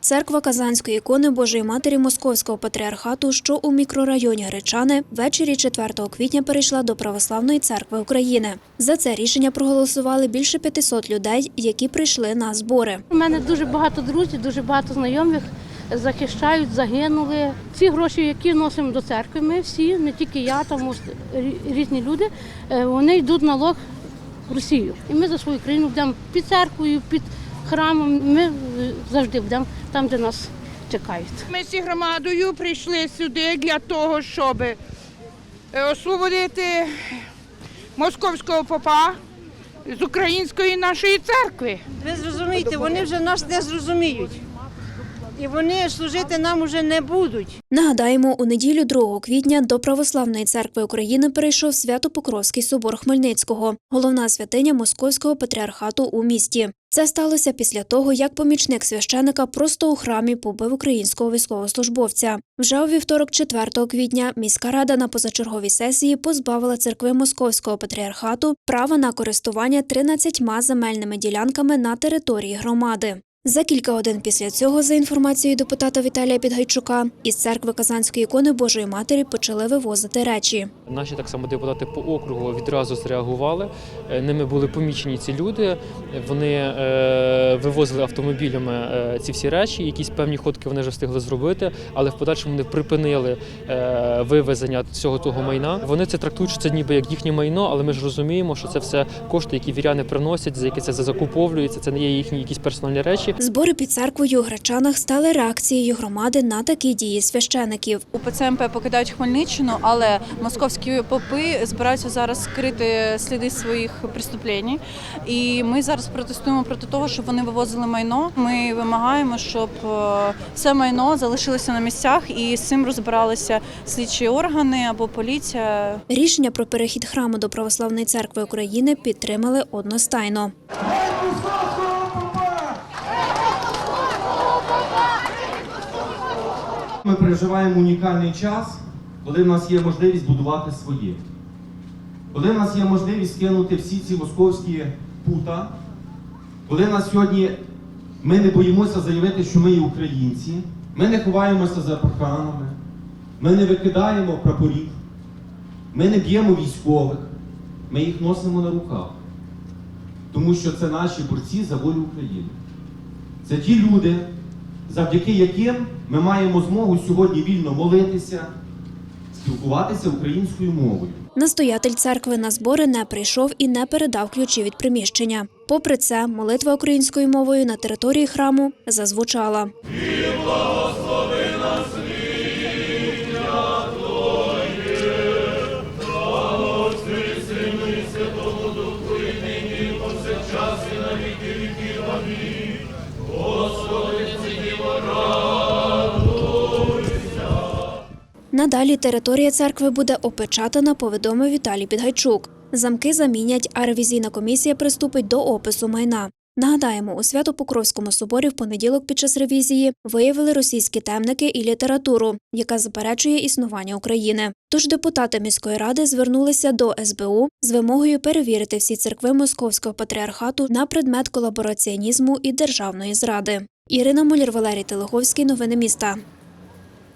Церква Казанської ікони Божої Матері Московського патріархату, що у мікрорайоні Гречани, ввечері 4 квітня перейшла до Православної церкви України. За це рішення проголосували більше 500 людей, які прийшли на збори. У мене дуже багато друзів, дуже багато знайомих захищають, загинули. Ці гроші, які носимо до церкви, ми всі, не тільки я, там різні люди, е, вони йдуть на налог в Росію. І ми за свою країну будемо під церквою, під храмом. Ми завжди будемо там, де нас чекають. Ми всі громадою прийшли сюди для того, щоб е, освободити московського попа з української нашої церкви. Ви зрозумієте, вони вже нас не зрозуміють. І вони служити нам уже не будуть. Нагадаємо, у неділю 2 квітня до Православної церкви України перейшов Свято-Покровський собор Хмельницького, головна святиня Московського патріархату у місті. Це сталося після того, як помічник священика просто у храмі побив українського військовослужбовця. Вже у вівторок, 4 квітня, міська рада на позачерговій сесії позбавила церкви Московського патріархату права на користування 13 земельними ділянками на території громади. За кілька годин після цього, за інформацією депутата Віталія Підгайчука, із церкви Казанської ікони Божої Матері почали вивозити речі. Наші так само депутати по округу відразу зреагували. Е, Ними були помічені ці люди. Вони е, вивозили автомобілями е, ці всі речі. Якісь певні ходки вони вже встигли зробити, але в подальшому вони припинили вивезення всього того майна. Вони це трактують, що це ніби як їхнє майно, але ми ж розуміємо, що це все кошти, які віряни приносять, за які це закуповується. Це не є їхні якісь персональні речі. Збори під церквою у Гречанах стали реакцією громади на такі дії священиків. УПЦ МП покидають Хмельниччину, але московські попи збираються зараз скрити сліди своїх преступлень. І ми зараз протестуємо проти того, щоб вони вивозили майно. Ми вимагаємо, щоб е, все майно залишилося на місцях і з цим розбиралися слідчі органи або поліція. Рішення про перехід храму до Православної церкви України підтримали одностайно. Ми переживаємо унікальний час, коли в нас є можливість будувати своє. Коли в нас є можливість скинути всі ці московські пута, коли нас сьогодні ми не боїмося заявити, що ми є українці, ми не ховаємося за парканами, ми не викидаємо прапорів, ми не б'ємо військових, ми їх носимо на руках. Тому що це наші борці за волю України. Це ті люди, завдяки яким ми маємо змогу сьогодні вільно молитися, спілкуватися українською мовою. Настоятель церкви на збори не прийшов і не передав ключі від приміщення. Попри це, молитва українською мовою на території храму зазвучала. Надалі територія церкви буде опечатана, повідомив Віталій Підгайчук. Замки замінять, а ревізійна комісія приступить до опису майна. Нагадаємо, у Свято-Покровському соборі в понеділок під час ревізії виявили російські темники і літературу, яка заперечує існування України. Тож депутати міської ради звернулися до СБУ з вимогою перевірити всі церкви Московського патріархату на предмет колабораціонізму і державної зради. Ірина Муляр, Валерій Телеховський. Новини міста.